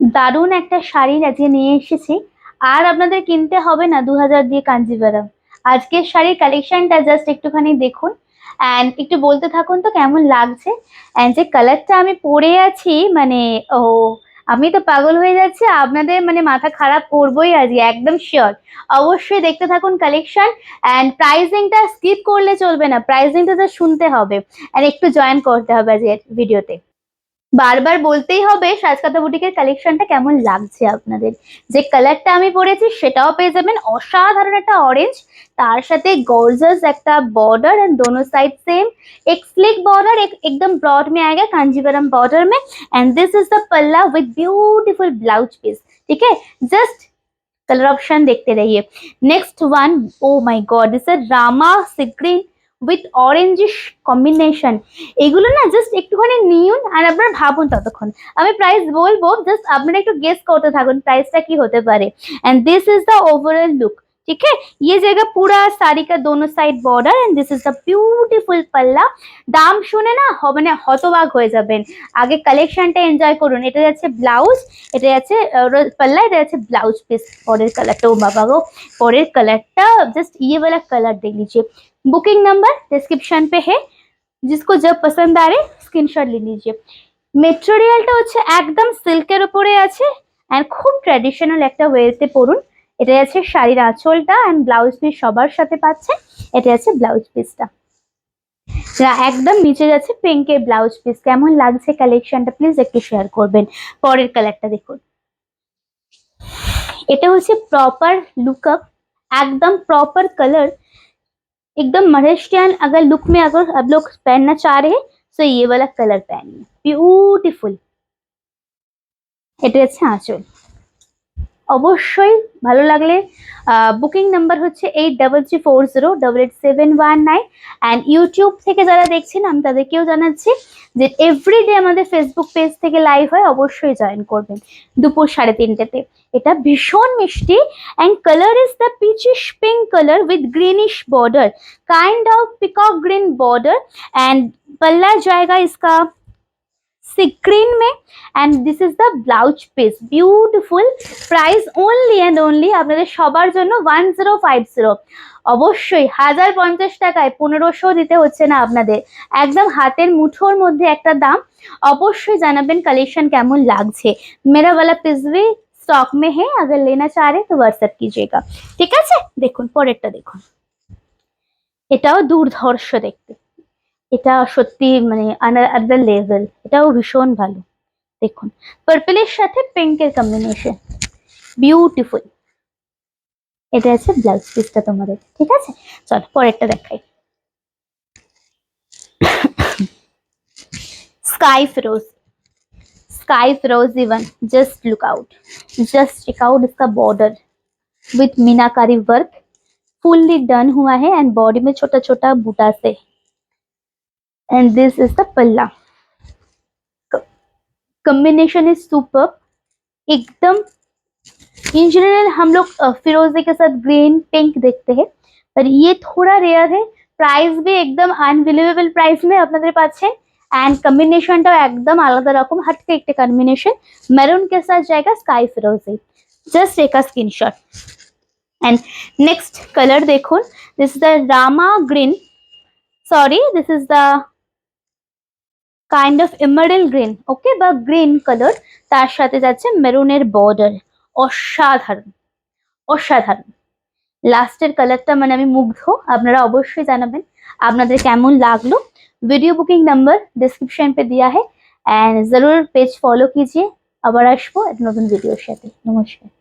দারুণ একটা শাড়ি আজকে নিয়ে এসেছি। আর আপনাদের কিনতে হবে না দু হাজার দিয়ে কাঞ্জিভারাম আজকের শাড়ির কালেকশনটা জাস্ট একটুখানি দেখুন। অ্যান্ড একটু বলতে থাকুন তো কেমন লাগছে। অ্যান্ড যে কালারটা আমি পরে আছি মানে ও, আমি তো পাগল হয়ে যাচ্ছি, আপনাদের মানে মাথা খারাপ করবোই আজকে একদম শিওর অবশ্যই দেখতে থাকুন কালেকশন অ্যান্ড প্রাইজিংটা স্কিপ করলে চলবে না প্রাইজিংটা তো শুনতে হবে। অ্যান্ড একটু জয়েন করতে হবে আজকের ভিডিওতে বারবার বলতেই হবে সাজকাতা বুটিকের কালেকশনটা কেমন লাগছে আপনাদের যে কালারটা আমি পরেছি সেটাও পেয়ে যাবেন অসাধারণ একটা অরেঞ্জ তার সাথে গর্জাস একটা बॉर्डर एंड दोनों साइड सेम एक स्लिक बॉर्डर एक एकदम ब्रॉड में आएगा कांजीवरम बॉर्डर में and this is the palla with beautiful blouse piece ठीक है जस्ट कलर ऑप्शन देखते रहिए next one oh my god this is Rama sea green with orangish combination এগুলো না জাস্ট একটুখানি নিউন আর আপনারা ভাবুন ততক্ষণ আমি প্রাইস বলবো জাস্ট আপনারা একটু গেস করতে থাকুন প্রাইসটা কি হতে পারে and this is the overall look ठीक है ये जगह पूरा साड़ी का दोनों side border and this is the beautiful पल्ला দাম শুনে না হ- মানে হতবাক হয়ে যাবেন আগে কালেকশনটা এনজয় করুন এটা যাচ্ছে ব্লাউজ এটা যাচ্ছে আহ, র- পাল্লা এটা যাচ্ছে ब्लाउज पीस পরের কালারটা ও বাবা গো পরের কালারটা জাস্ট ये वाला कलर देख लीजिए बुकिंग नंबर डिस्क्रिप्शन पे है जिसको जब पसंद आ रहे স্ক্রিনশট নিয়ে लीजिए মেটেরিয়ালটা হচ্ছে একদম সিল্কের উপরে আছে অ্যান্ড খুব ট্র্যাডিশনাল একটা ওয়েতে পরুন এটা আছে শাড়ির আঁচলটা অ্যান্ড ব্লাউজ পিস সবার সাথে পাচ্ছে এটা আছে ব্লাউজ পিসটা একদম নিচে যাচ্ছে পিঙ্কের ব্লাউজ পিস কেমন লাগছে কালেকশনটা প্লিজ একটু শেয়ার করবেন পরের কালারটা দেখুন এটা হচ্ছে প্রপার लुकअप एकदम प्रॉपर कलर एकदम महाराष्ट्रियन अगर लुक में अगर आप लोग पहनना चाह रहे हैं तो ये वाला कलर पहनिए ब्यूटीफुल এটা হচ্ছে আঁচল অবশ্যই ভালো লাগলে বুকিং নাম্বার হচ্ছে eight double three four zero double eight seven one nine and YouTube থেকে যারা দেখছেন আমি তাদেরকেও জানাচ্ছি যে এভরিডে আমাদের ফেসবুক পেজ থেকে লাইভ হয় অবশ্যই জয়েন করবেন দুপুর সাড়ে তিনটেতে এটা ভীষণ মিষ্টি and colour is the peachish pink colour with greenish border kind of peacock green border and पल्ला जाएगा इसका सिक्रीन में and this is the blouse piece beautiful price only and only আপনাদের সবার জন্য ওয়ান জিরো ফাইভ জিরো অবশ্যই হাজার পঞ্চাশ টাকায় পনেরোশো দিতে হচ্ছে না আপনাদের একদম হাতের মুঠোর মধ্যে একটা দাম অবশ্যই জানাবেন কালেকশন কেমন লাগছে মেরা वाला পিস भी স্টক में है अगर लेना चाह रहे तो व्हाट्सएप कीजिएगा ঠিক আছে দেখুন পরেরটা দেখুন এটাও দুর্ধর্ষ দেখতে এটা সত্যি মানে আনাদার লেভেল এটাও ভীষণ ভালো দেখুন পার্পলের সাথে পিঙ্কের কম্বিনেশন বিউটিফুল এটা আছে ব্লাউজ পিসটা তোমাদের ঠিক আছে চলো পরেরটা দেখাই स्काई फिरोज स्काई फिरोजी one just look out just check out इसका border with meenakari work fully done हुआ है एंड बॉडी में छोटा छोटा बूटा से and this is the palla combination is superb एकदम इन जनरल हम लोग फिरोजे के साथ ग्रीन पिंक देखते हैं पर ये थोड़ा रेयर है প্রাইস भी एकदम আনবিলিভেবল প্রাইস में আপনাদের পাচ্ছেন অ্যান্ড কম্বিনেশনটাও একদম আলাদা রকম হাটকে একটা কম্বিনেশন মেরুন কে সাথ जाएगा স্কাই ফিরোজি জাস্ট একটা স্ক্রিনশট অ্যান্ড নেক্সট কালার দেখুন this is the Rama green sorry this is the kind of emerald green okay বা গ্রিন কালার তার সাথে যাচ্ছে মেরুনের বর্ডার অসাধারণ অসাধারণ লাস্টের কালারটা মানে আমি মুগ্ধ আপনারা অবশ্যই জানাবেন আপনাদের কেমন লাগলো वीडियो बुकिंग नंबर डिस्क्रिप्शन पे दिया है एंड ज़रूर पेज फॉलो कीजिए আবার আসবো এক নতুন ভিডিওর সাথে নমস্কার